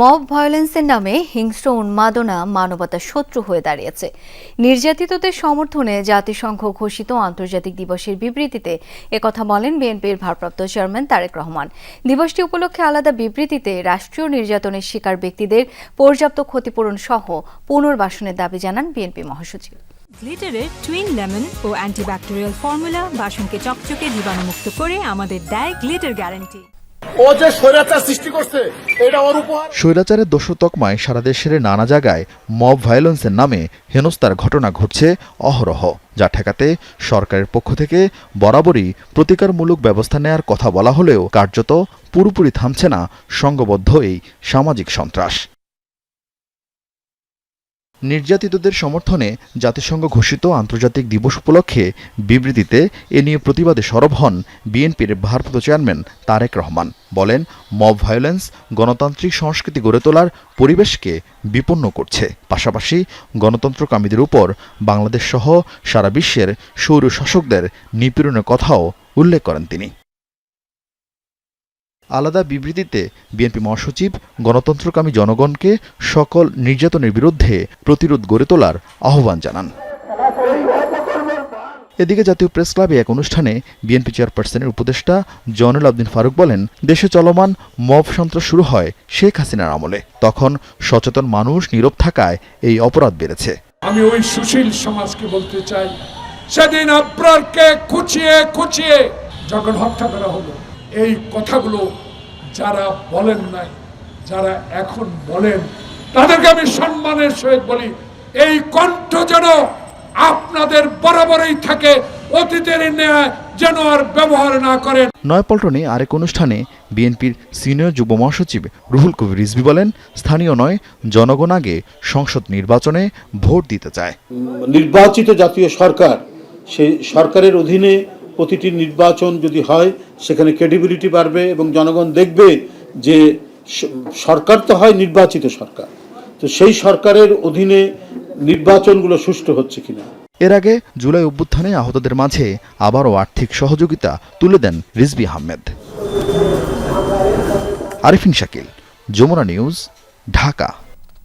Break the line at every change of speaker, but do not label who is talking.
Mob ভায়োলেন্সের নামে হিংস্র উন্মাদনা মানবতার শত্রু হয়ে দাঁড়িয়েছে। নির্যাতিতদের সমর্থনে জাতিসংঘ ঘোষিত আন্তর্জাতিক দিবসের বিবৃতিতে একথা বলেন বিএনপির ভারপ্রাপ্ত চেয়ারম্যান তারেক রহমান। দিবসটি উপলক্ষে আলাদা বিবৃতিতে রাষ্ট্রীয় নির্যাতনের শিকার ব্যক্তিদের পর্যাপ্ত ক্ষতিপূরণ সহ পুনর্বাসনের দাবি জানান বিএনপি মহাসচিব।
গ্লিটারের টুইন লেমন ও অ্যান্টিব্যাকটেরিয়াল ফর্মুলা বাসনকে চকচকে জীবাণুমুক্ত করে আমাদের দেয় গ্লিটার গ্যারান্টি
স্বৈরাচারের দোষ তকমায় সারা দেশের নানা জায়গায় মব ভায়োলেন্সের নামে হেনস্তার ঘটনা ঘটছে অহরহ, যা ঠেকাতে সরকারের পক্ষ থেকে বরাবরই প্রতিকারমূলক ব্যবস্থা নেয়ার কথা বলা হলেও কার্যত পুরোপুরি থামছে না সঙ্গবদ্ধ এই সামাজিক সন্ত্রাস। নির্যাতিতদের সমর্থনে জাতিসংঘ ঘোষিত আন্তর্জাতিক দিবস উপলক্ষে বিবৃতিতে এ নিয়ে প্রতিবাদে সরব হন বিএনপির ভারপ্রাপ্ত চেয়ারম্যান তারেক রহমান। বলেন, মব ভায়োলেন্স গণতান্ত্রিক সংস্কৃতি গড়ে তোলার পরিবেশকে বিপন্ন করছে। পাশাপাশি গণতন্ত্রকামীদের উপর বাংলাদেশ সহ সারা বিশ্বের সৌর শাসকদের নিপীড়নের কথাও উল্লেখ করেন তিনি। আলাদা বিবৃতিতে বিএনপি মহাসচিব, গণতন্ত্রকামী জনগণকে সকল নির্যাতনের বিরুদ্ধে প্রতিরোধ গড়ে তোলার আহ্বান জানান। এদিকে জাতীয় প্রেস ক্লাবে এক অনুষ্ঠানে বিএনপি চেয়ারপারসনের উপদেষ্টা জয়নুল আবদিন ফারুক বলেন, দেশে চলমান মব সন্ত্রাস শুরু হয় শেখ হাসিনার আমলে। তখন সচেতন মানুষ নীরব থাকায় এই অপরাধ বেড়েছে।
আমি ওই সুশীল সমাজকে বলতে চাই, সেদিন আব্রারকে খুঁচিয়ে খুঁচিয়ে যখন হত্যা করা হলো এই কথাগুলো যারা বলেন নাই যারা এখন বলেন তাদেরকে আমি সম্মানের সহিত বলি এই কণ্ঠ যেন আপনাদের বরাবরই থাকে অতীতের ন্যায় যেন আর ব্যবহার না করেন।
নয়াপল্টনে আরেক অনুষ্ঠানে বিএনপির সিনিয়র যুব মহাসচিব রুহুল কবির রিজভি বলেন স্থানীয় নয় জনগণ আগে সংসদ নির্বাচনে ভোট দিতে চায়।
নির্বাচিত জাতীয় সরকার সেই সরকারের অধীনে প্রতিটি নির্বাচন যদি হয়, সেখানে ক্রেডিবিলিটি বাড়বে এবং জনগণ দেখবে যে সরকার তো হয় নির্বাচিত সরকার। তো সেই সরকারের অধীনে নির্বাচনগুলো সুষ্ঠু হচ্ছে কিনা।
এর আগে জুলাই অভ্যুত্থানে আহতদের মাঝে আবারও আর্থিক সহযোগিতা তুলে দেন রিজভি আহমেদ। আরিফিন শাকিল, যমুনা নিউজ, ঢাকা।